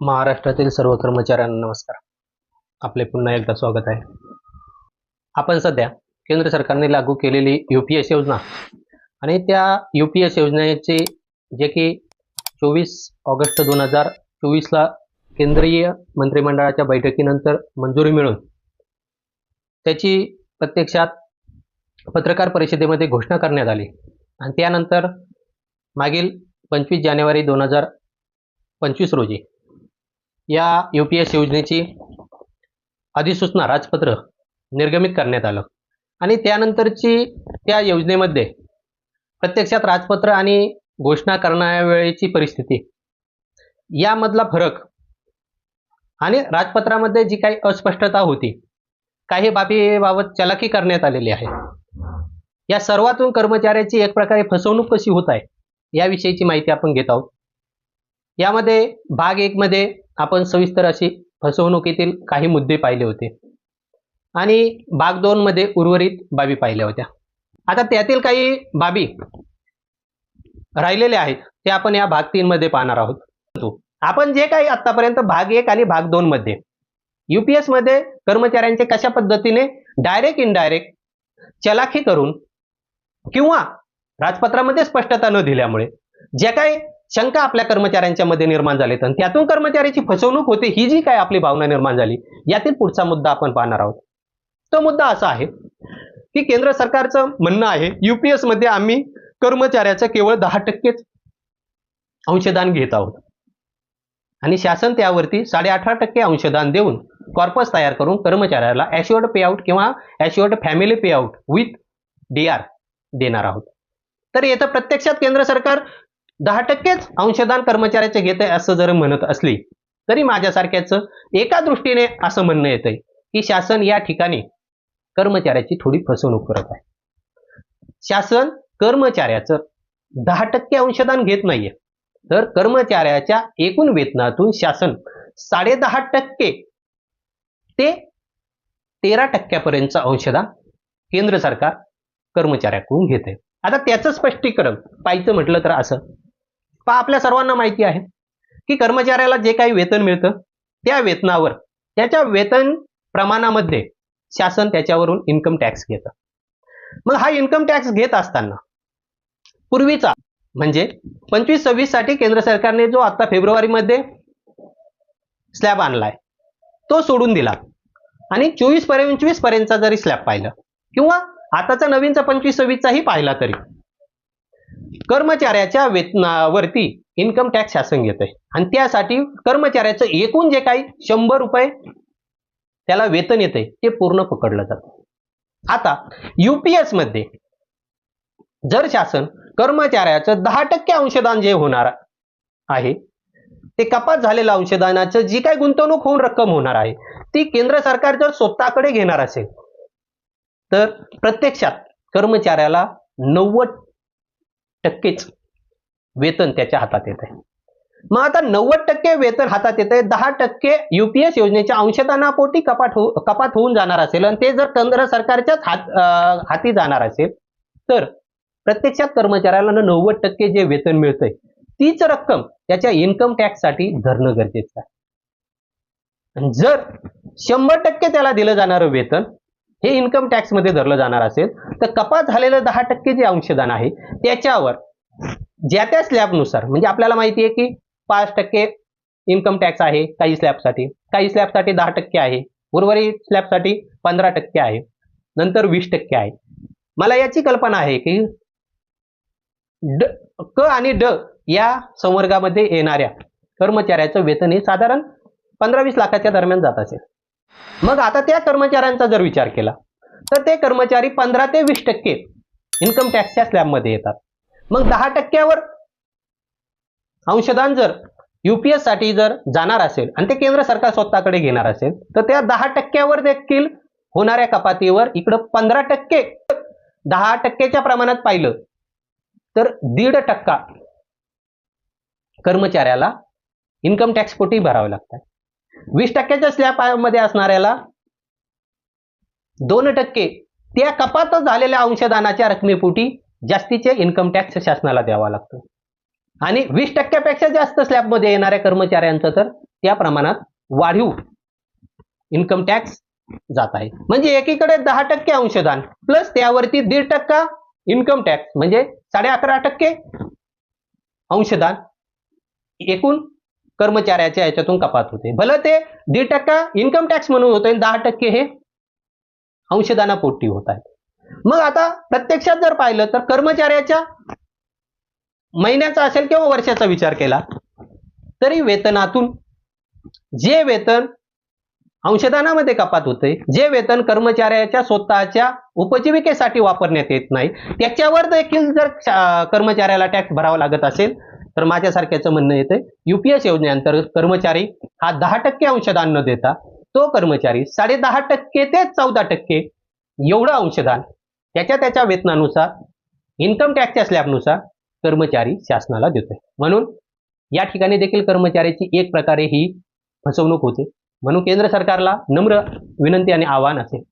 महाराष्ट्रातील सर्व कर्मचाऱ्यांना नमस्कार. आपले पुन्हा एकदा स्वागत आहे. आपण सध्या केंद्र सरकारने लागू केलेली यू पी एस योजना आणि त्या यू पी एस योजनेचे जे की चोवीस ऑगस्ट दोन हजार चोवीसला केंद्रीय मंत्रिमंडळाच्या बैठकीनंतर मंजुरी मिळून त्याची प्रत्यक्षात पत्रकार परिषदेमध्ये घोषणा करण्यात आली आणि त्यानंतर मागील पंचवीस जानेवारी दोन हजार पंचवीस रोजी या यू पी एस योजनेची अधिसूचना राजपत्र निर्गमित करण्यात आलं. आणि त्यानंतरची त्या योजनेमध्ये प्रत्यक्षात राजपत्र आणि घोषणा करण्यावेळेची परिस्थिती. यामधला फरक आणि राजपत्रामध्ये जी काही अस्पष्टता होती काही बाबीबाबत चलाखी करण्यात आलेली आहे. या सर्वातून कर्मचाऱ्याची एक प्रकारे फसवणूक कशी होत आहे याविषयीची माहिती आपण घेत आहोत. यामध्ये भाग एक मध्ये आपण सविस्तर अशी फसवणुकीतील काही मुद्दे पाहिले होते. आणि भाग दोन मध्ये उर्वरित बाबी पाहिल्या होत्या. आता त्यातील काही बाबी राहिलेल्या आहेत ते आपण या भाग तीन मध्ये पाहणार आहोत. आपण जे काही आतापर्यंत भाग एक आणि भाग दोन मध्ये मध्ये कर्मचाऱ्यांचे कशा पद्धतीने डायरेक्ट इनडायरेक्ट चलाखी करून किंवा राजपत्रामध्ये स्पष्टता न दिल्यामुळे ज्या काही शंका आपल्या कर्मचाऱ्यांच्या मध्ये निर्माण झाले आणि त्यातून कर्मचाऱ्याची फसवणूक होते ही जी काय आपली भावना निर्माण झाली यातील पुढचा मुद्दा आपण पाहणार आहोत. तो मुद्दा असा आहे की केंद्र सरकारचं म्हणणं आहे युपीएसमध्ये आम्ही कर्मचाऱ्याचं केवळ दहा टक्केच अंशदान घेत आहोत. आणि शासन त्यावरती साडे अठरा टक्के अंशदान देऊन कॉर्पस तयार करून कर्मचाऱ्याला ॲश्युअर्ड पेआउट किंवा assured family payout with D R देणार आहोत. तर येतं प्रत्यक्षात केंद्र सरकार दहा टक्केच अंशदान कर्मचाऱ्याचे घेत आहे असं जर म्हणत असली तरी माझ्यासारख्याच एका दृष्टीने असं म्हणणं येतंय की शासन या ठिकाणी कर्मचाऱ्याची थोडी फसवणूक करत आहे. शासन कर्मचाऱ्याचं दहा टक्के अंशदान घेत नाहीये. तर कर्मचाऱ्याच्या एकूण वेतनातून शासन साडे दहा टक्के ते तेरा टक्क्यापर्यंतचं अंशदान केंद्र सरकार कर्मचाऱ्याकडून घेते आता त्याचं स्पष्टीकरण पाहिजे म्हटलं तर असं पा आपल्या सर्वांना माहिती आहे की कर्मचाऱ्याला जे काही वेतन मिळतं त्या वेतनावर त्याच्या वेतन प्रमाणामध्ये शासन त्याच्यावरून इन्कम टॅक्स घेतं. मग हा इन्कम टॅक्स घेत असताना पूर्वीचा म्हणजे पंचवीस सव्वीससाठी केंद्र सरकारने जो आता फेब्रुवारीमध्ये स्लॅब आणलाय तो सोडून दिला. आणि चोवीस पंचवीस पर्यंतचा जरी स्लॅब पाहिलं किंवा आताचा नवीनचा पंचवीस सव्वीसचाही पाहिला तरी कर्मचाऱ्याच्या वेतनावरती इन्कम टॅक्स शासन घेत आहे आणि त्यासाठी कर्मचाऱ्याचं एकूण जे काही शंभर रुपये त्याला वेतन येते ते पूर्ण पकडलं जातं. आता युपीएसमध्ये जर शासन कर्मचाऱ्याचं दहा टक्के अंशदान जे होणार आहे ते कपात झालेलं अंशदानाचं जी काही गुंतवणूक होऊन रक्कम होणार आहे ती केंद्र सरकार जर स्वतःकडे घेणार असेल तर प्रत्यक्षात कर्मचाऱ्याला नव्वद टक्केच वेतन त्याच्या हातात येत आहे. मग आता नव्वद टक्के वेतन हातात येत आहे. दहा टक्के युपीएस योजनेच्या अंशदानापोटी कपात हो कपात होऊन जाणार असेल आणि ते जर केंद्र सरकारच्याच हात हाती जाणार असेल तर प्रत्यक्षात कर्मचाऱ्याला नव्वद टक्के जे वेतन मिळतंय तीच रक्कम त्याच्या इन्कम टॅक्ससाठी धरणं गरजेचं आहे. जर शंभर टक्के त्याला दिलं जाणारं वेतन हे इन्कम टॅक्समध्ये धरलं जाणार असेल तर कपात झालेलं दहा टक्के जे अंशदान आहे त्याच्यावर ज्या त्या स्लॅबनुसार म्हणजे आपल्याला माहिती आहे की पाच टक्के इन्कम टॅक्स आहे काही स्लॅबसाठी काही स्लॅबसाठी दहा टक्के आहे उर्वरित स्लॅबसाठी पंधरा टक्के आहे नंतर वीस टक्के आहे. मला याची कल्पना आहे की ड क आणि ड या संवर्गामध्ये येणाऱ्या कर्मचाऱ्याचं वेतन हे साधारण पंधरा वीस लाखाच्या दरम्यान जात असेल. मग आता त्या कर्मचाऱ्यांचा जर विचार केला तर ते कर्मचारी पंधरा ते वीस टक्के इन्कम टॅक्सच्या स्लॅबमध्ये येतात. मग दहा टक्क्यावर अंशदान जर युपीएससाठी जर जाणार असेल आणि ते केंद्र सरकार स्वतःकडे घेणार असेल तर त्या दहा टक्क्यावर देखील होणाऱ्या कपातीवर इकडं पंधरा टक्के दहा टक्केच्या प्रमाणात पाहिलं तर दीड टक्का कर्मचाऱ्याला इन्कम टॅक्स पोटी भरावे लागतात वीस टक्क्याच्या स्लॅबमध्ये असणाऱ्याला दोन टक्के त्या कपात झालेल्या अंशदानाच्या रकमेपोटी जास्तीचे इन्कम टॅक्स शासनाला द्यावा लागतो. आणि वीस टक्क्यापेक्षा जास्त स्लॅबमध्ये येणाऱ्या कर्मचाऱ्यांचं तर त्या प्रमाणात वाढीव इन्कम टॅक्स जात आहे. म्हणजे एकीकडे दहा टक्के अंशदान प्लस त्यावरती दीड टक्का इन्कम टॅक्स म्हणजे साडे अकरा टक्के अंशदान एकूण कर्मचाऱ्याच्या याच्यातून कपात होते. भलं ते दीड टक्का इन्कम टॅक्स म्हणून होतोय दहा टक्के हे अंशदानापोटी होत आहेत. मग आता प्रत्यक्षात जर पाहिलं तर कर्मचाऱ्याच्या महिन्याचा असेल किंवा वर्षाचा विचार केला तरी वेतनातून जे वेतन अंशदानामध्ये कपात होते जे वेतन कर्मचाऱ्याच्या स्वतःच्या उपजीविकेसाठी वापरण्यात येत नाही त्याच्यावर देखील जर कर्मचाऱ्याला टॅक्स भरावा लागत असेल तर माझ्यासारख्याचं म्हणणं येतं युपीएस योजनेअंतर्गत कर्मचारी हा दहा टक्के अंशदान न देता तो कर्मचारी साडे दहा टक्के ते चौदा टक्के एवढं अंशदान त्याच्या त्याच्या वेतनानुसार इन्कम टॅक्सच्या स्लॅबनुसार कर्मचारी शासनाला देतोय. म्हणून या ठिकाणी देखील कर्मचाऱ्याची एक प्रकारे ही फसवणूक होते. म्हणून केंद्र सरकारला नम्र विनंती आणि आव्हान असेल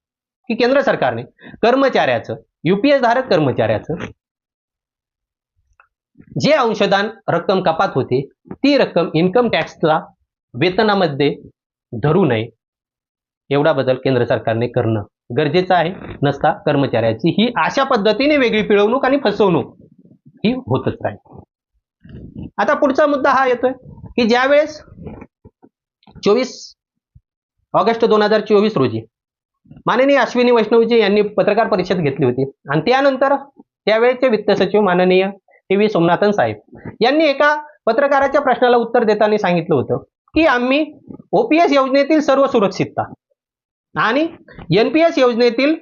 की केंद्र सरकारने कर्मचाऱ्याचं युपीएस धारक कर्मचाऱ्याचं जे अंशदान रक्कम कपात होते ती रक्कम इन्कम टॅक्सला वेतनामध्ये धरू नये. एवढा बदल केंद्र सरकारने करणं गरजेचं आहे. नसता कर्मचाऱ्याची ही अशा पद्धतीने वेगळी पिळवणूक आणि फसवणूक ही होतच राहील. आता पुढचा मुद्दा हा येतोय की ज्यावेळेस चोवीस ऑगस्ट दोन हजार चोवीस रोजी माननीय अश्विनी वैष्णवजी यांनी पत्रकार परिषद घेतली होती आणि त्यानंतर त्यावेळेचे वित्त सचिव माननीय टी व्ही सोमनाथन साहेब. यांनी एका पत्रकाराच्या प्रश्नाला उत्तर देताना सांगितलं होतं की आम्ही ओपीएस योजनेतील सर्व सुरक्षितता आणि एनपीएस योजनेतील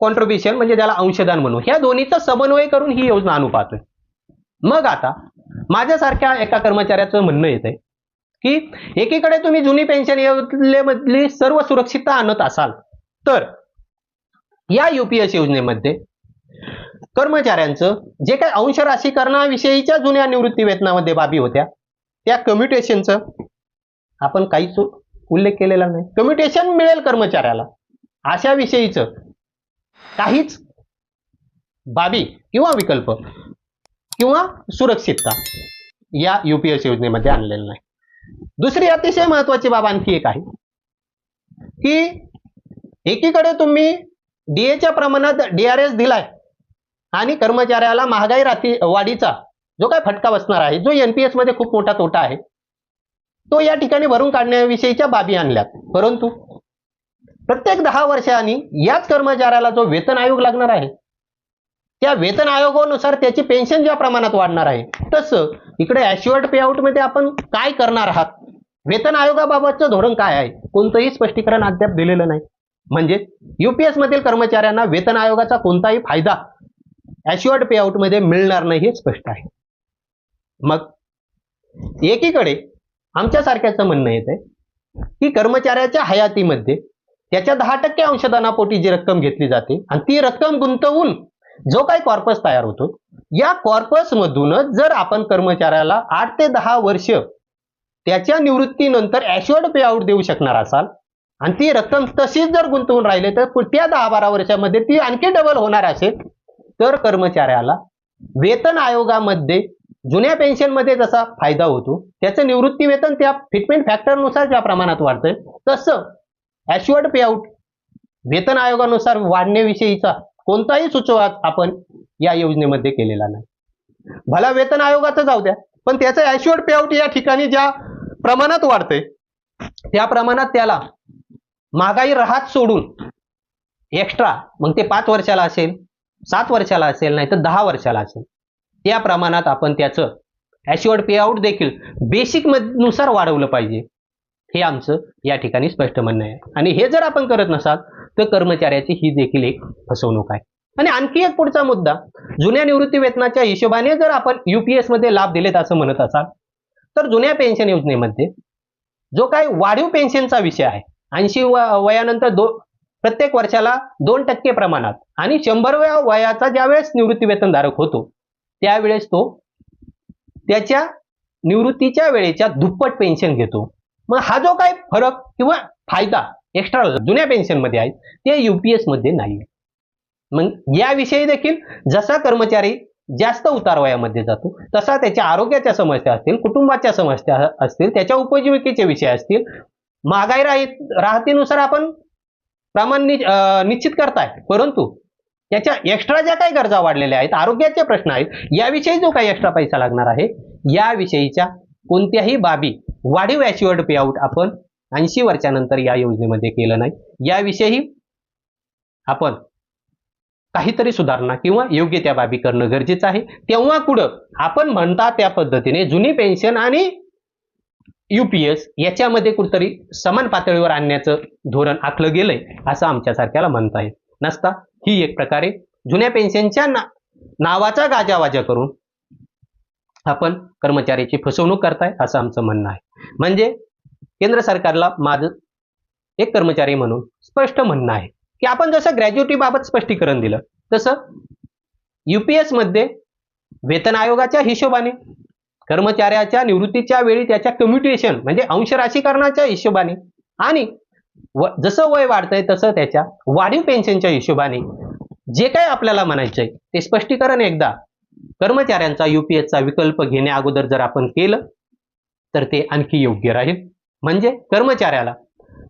कॉन्ट्रीब्युशन म्हणजे ज्याला अंशदान म्हणू ह्या दोन्हीचा समन्वय करून ही योजना आणू पाहतोय. मग आता माझ्यासारख्या एका कर्मचाऱ्याचं म्हणणं येत आहे की एकीकडे तुम्ही जुनी पेन्शन योजनेमधली सर्व सुरक्षितता आणत असाल तर या युपीएस योजनेमध्ये कर्मचाऱ्यांचं जे काही अंश राशीकरणाविषयीच्या जुन्या निवृत्ती वेतनामध्ये बाबी होत्या त्या कम्युटेशनचं आपण काहीच उल्लेख केलेला नाही. कम्युटेशन मिळेल कर्मचाऱ्याला. अशा विषयीचं काहीच बाबी किंवा विकल्प किंवा सुरक्षितता या युपीएस योजनेमध्ये आणलेलं नाही. दुसरी अतिशय महत्वाची बाब आणखी एक आहे की एकीकडे तुम्ही डीएच्या प्रमाणात डीआरएस दिलाय आणि कर्मचाऱ्याला महागाई राती वाढीचा जो काय फटका बसणार आहे जो एनपीएसमध्ये खूप मोठा तोटा आहे तो या ठिकाणी भरून काढण्याविषयीच्या बाबी आणल्यात. परंतु प्रत्येक दहा वर्षांनी याच कर्मचाऱ्याला जो वेतन आयोग लागणार आहे त्या वेतन आयोगानुसार त्याची पेन्शन ज्या प्रमाणात वाढणार आहे तसं इकडे ॲश्युअर्ड पेआउटमध्ये आपण काय करणार आहात? वेतन आयोगाबाबतचं धोरण काय आहे? कोणतंही स्पष्टीकरण अद्याप दिलेलं नाही. म्हणजे युपीएस मधील कर्मचाऱ्यांना वेतन आयोगाचा कोणताही फायदा ॲश्युअर्ड पेआउटमध्ये मध्ये मिळणार नाही हे स्पष्ट आहे. मग एकीकडे आमच्यासारख्याचं म्हणणं येत आहे की कर्मचाऱ्याच्या हयातीमध्ये त्याच्या दहा टक्के अंशदानापोटी जी रक्कम घेतली जाते आणि ती रक्कम गुंतवून जो काही कॉर्पस तयार होतो या कॉर्पस मधूनच जर आपण कर्मचाऱ्याला आठ ते दहा वर्ष त्याच्या निवृत्तीनंतर ॲश्युअर्ड पेआउट देऊ शकणार असाल आणि ती रक्कम तशीच जर गुंतवून राहिले तर पुढच्या दहा बारा वर्षामध्ये ती आणखी डबल होणार असेल. तर कर्मचाऱ्याला वेतन आयोगामध्ये जुन्या पेन्शनमध्ये जसा फायदा होतो त्याचं निवृत्ती वेतन त्या फिटमेंट फॅक्टरनुसार ज्या प्रमाणात वाढतंय तसं ॲश्युअर्ड पेआउट वेतन आयोगानुसार वाढण्याविषयीचा कोणताही सुचवात आपण या योजनेमध्ये केलेला नाही. भला वेतन आयोगाचं जाऊ द्या पण त्याचं ॲश्युअर्ड पेआउट या ठिकाणी ज्या प्रमाणात वाढतंय त्या प्रमाणात त्याला महागाई राहत सोडून एक्स्ट्रा मग ते पाच वर्षाला असेल सात वर्षाला असेल नाही तर दहा वर्षाला असेल. त्या प्रमाणात आपण त्याचं ॲश्युअर्ड पेआउट देखील बेसिकनुसार वाढवलं पाहिजे. हे आमचं या ठिकाणी स्पष्ट म्हणणं आहे. आणि हे जर आपण करत नसाल तर कर्मचाऱ्याची ही देखील एक फसवणूक आहे. आणि आणखी एक पुढचा मुद्दा जुन्या निवृत्ती वेतनाच्या हिशोबाने जर आपण युपीएसमध्ये लाभ दिलेत असं म्हणत असाल तर जुन्या पेन्शन योजनेमध्ये जो काही वाढीव पेन्शनचा विषय आहे ऐंशी वयानंतर दो प्रत्येक वर्षाला दोन टक्के प्रमाणात. आणि शंभरव्या वयाचा ज्यावेळेस निवृत्ती वेतनधारक होतो त्यावेळेस तो त्याच्या निवृत्तीच्या वेळेच्या दुप्पट पेन्शन घेतो. मग हा जो काही फरक किंवा फायदा एक्स्ट्रा जुन्या पेन्शनमध्ये आहे ते युपीएसमध्ये नाही मग याविषयी देखील जसा कर्मचारी जास्त उतार वयामध्ये जातो तसा त्याच्या आरोग्याच्या समस्या असतील कुटुंबाच्या समस्या असतील त्याच्या उपजीविकेचे विषय असतील महागाई राहतीनुसार आपण प्रमाण निश्चित करताय. परंतु त्याच्या एक्स्ट्रा ज्या काही गरजा वाढलेल्या आहेत आरोग्याचे प्रश्न आहेत याविषयी जो काही एक्स्ट्रा पैसा लागणार आहे याविषयीच्या कोणत्याही बाबी वाढीव ॲच्युअर्ड पेआउट आपण ऐंशी वर्षानंतर या योजनेमध्ये केलं नाही. याविषयी आपण काहीतरी सुधारणा किंवा योग्य त्या बाबी करणं गरजेचं आहे. तेव्हा कुठं आपण म्हणता त्या पद्धतीने जुनी पेन्शन आणि युपीएस याच्यामध्ये कुठतरी समान पातळीवर आणण्याचं धोरण आखलं गेलंय असं आमच्यासारख्याला म्हणता येईल. नसता? ही एक प्रकारे जुन्या पेन्शनच्या ना नावाचा गाजावाजा करून आपण कर्मचाऱ्याची फसवणूक करताय असं आमचं म्हणणं आहे. म्हणजे केंद्र सरकारला माझं एक कर्मचारी म्हणून स्पष्ट म्हणणं आहे. की आपण जसं ग्रॅज्युएटी बाबत स्पष्टीकरण दिलं तसं युपीएसमध्ये वेतन आयोगाच्या हिशोबाने कर्मचाऱ्याच्या निवृत्तीच्या वेळी त्याच्या कम्युटेशन म्हणजे अंशराशीकरणाच्या हिशोबाने. आणि व जसं वय वाढतंय तसं त्याच्या वाढीव पेन्शनच्या हिशोबाने. जे काय आपल्याला म्हणायचंय ते स्पष्टीकरण एकदा. कर्मचाऱ्यांचा युपीएसचा विकल्प घेण्या अगोदर जर आपण केलं तर ते आणखी योग्य राहील. म्हणजे कर्मचाऱ्याला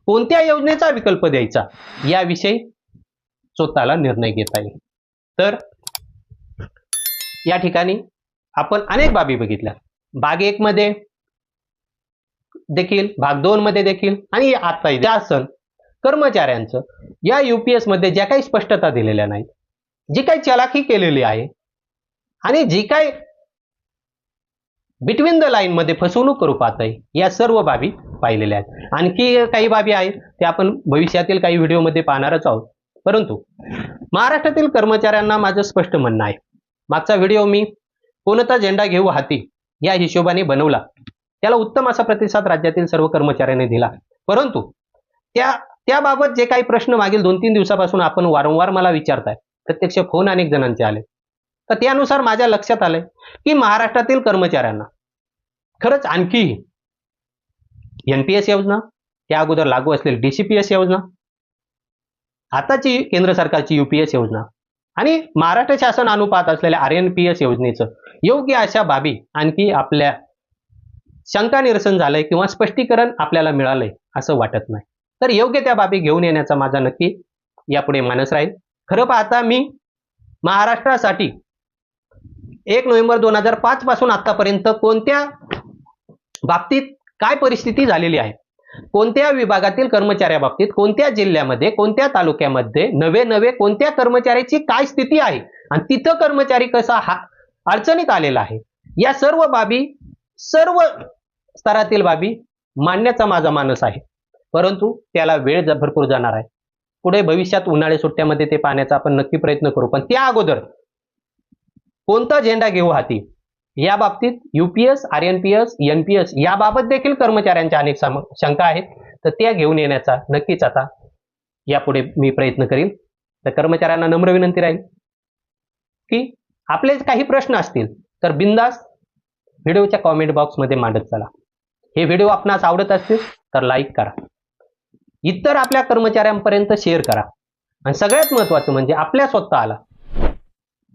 कोणत्या योजनेचा विकल्प द्यायचा याविषयी स्वतःला निर्णय घेता येईल. तर या ठिकाणी आपण अनेक बाबी बघितल्या. भाग एक मध्ये देखील भाग दोन मध्ये देखील आणि आता शासन कर्मचाऱ्यांचं. या युपीएसमध्ये ज्या काही स्पष्टता दिलेल्या नाहीत जी काही चलाखी केलेली आहे आणि जी काही बिटवीन द लाईन मध्ये फसवणूक करू आहे या सर्व बाबी पाहिलेल्या आहेत. आणखी काही बाबी आहेत त्या आपण भविष्यातील काही व्हिडिओमध्ये पाहणारच आहोत. परंतु महाराष्ट्रातील कर्मचाऱ्यांना माझं स्पष्ट म्हणणं आहे. मागचा व्हिडिओ मी कोणता झेंडा घेऊ हाती या हिशोबाने बनवला. त्याला उत्तम असा प्रतिसाद राज्यातील सर्व कर्मचाऱ्यांनी दिला. परंतु त्या त्याबाबत जे काही प्रश्न मागील दोन तीन दिवसापासून आपण वारंवार मला विचारताय प्रत्यक्ष फोन अनेक जणांचे आले. तर त्यानुसार माझ्या लक्षात आलंय की महाराष्ट्रातील कर्मचाऱ्यांना खरंच आणखीही एनपीएस योजना त्या अगोदर लागू असलेली डीसीपीएस योजना आताची केंद्र सरकारची युपीएस योजना आणि महाराष्ट्र शासन अनुपात असलेल्या आर एन पी एस योजनेचं योग्य अशा बाबी आणखी आपल्या शंका निरसन झालंय किंवा स्पष्टीकरण आपल्याला मिळालंय असं वाटत नाही. तर योग्य त्या बाबी घेऊन येण्याचा माझा नक्की यापुढे मानस राहील. खरं पाहता मी महाराष्ट्रासाठी एक नोव्हेंबर दोन हजार पाच पासून आतापर्यंत कोणत्या बाबतीत काय परिस्थिती झालेली आहे? कोणत्या विभागातील कर्मचाऱ्याबाबतीत कोणत्या जिल्ह्यामध्ये कोणत्या तालुक्यामध्ये नवे नवे कोणत्या कर्मचाऱ्याची काय स्थिती आहे? आणि तिथं कर्मचारी कसा हा अडचणीत आलेला आहे? या सर्व बाबी सर्व स्तरातील बाबी मानण्याचा माझा मानस आहे. परंतु त्याला वेळ भरपूर जाणार आहे. पुढे भविष्यात उन्हाळी सुट्ट्यामध्ये ते पाहण्याचा आपण नक्की प्रयत्न करू. पण त्या अगोदर कोणता झेंडा घेऊ हाती? या बाबतीत UPS or N P S N P S याबाबत देखील कर्मचाऱ्यांच्या अनेक शंका आहेत. तर त्या घेऊन येण्याचा नक्कीच आता यापुढे मी प्रयत्न करील तर कर्मचाऱ्यांना नम्र विनंती राहील की आपले काही प्रश्न असतील तर बिंदास व्हिडिओच्या कॉमेंट बॉक्समध्ये मांडत चला. हे व्हिडिओ आपणास आवडत असतील तर लाईक करा. इतर आपल्या कर्मचाऱ्यांपर्यंत शेअर करा. आणि सगळ्यात महत्वाचं म्हणजे आपल्या स्वतःला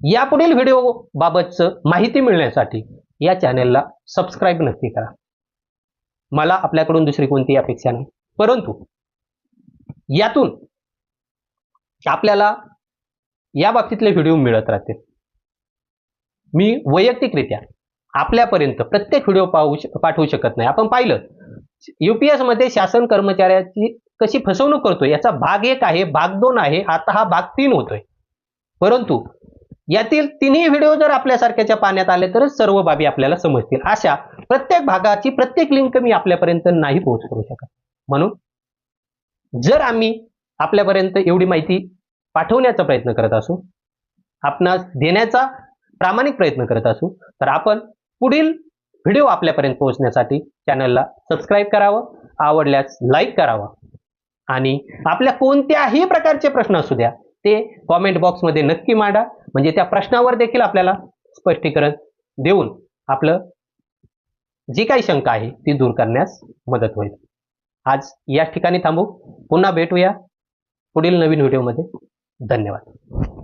यापुढील व्हिडिओ बाबतचं माहिती मिळण्यासाठी या चॅनेलला सबस्क्राईब नक्की करा. मला आपल्याकडून दुसरी कोणतीही अपेक्षा नाही. परंतु यातून आपल्याला या बाबतीतले व्हिडिओ मिळत राहतील. मी वैयक्तिकरित्या आपल्यापर्यंत प्रत्येक व्हिडिओ पाहू पाठवू शकत नाही. आपण पाहिलं युपीएसमध्ये शासन कर्मचाऱ्याची कशी फसवणूक करतो याचा भाग एक आहे भाग दोन आहे आता हा भाग तीन होतोय. परंतु यातील तिन्ही व्हिडिओ जर आपल्यासारख्याच्या पाण्यात आले तरच सर्व बाबी आपल्याला समजतील. अशा प्रत्येक भागाची प्रत्येक लिंक मी आपल्यापर्यंत नाही पोहोच करू शकत. म्हणून जर आम्ही आपल्यापर्यंत एवढी माहिती पाठवण्याचा प्रयत्न करत असू आपणास देण्याचा प्रामाणिक प्रयत्न करत असू तर आपण पुढील व्हिडिओ आपल्यापर्यंत पोहोचण्यासाठी चॅनलला सबस्क्राईब करावं आवडल्यास लाईक करावं आणि आपल्या कोणत्याही प्रकारचे प्रश्न असू द्या ते कॉमेंट बॉक्समध्ये नक्की मांडा. म्हणजे त्या प्रश्नावर देखील आपल्याला स्पष्टीकरण देऊन आपलं जी काही शंका आहे ती दूर करण्यास मदत होईल. आज या ठिकाणी थांबू. पुन्हा भेटूया पुढील नवीन व्हिडिओमध्ये. धन्यवाद.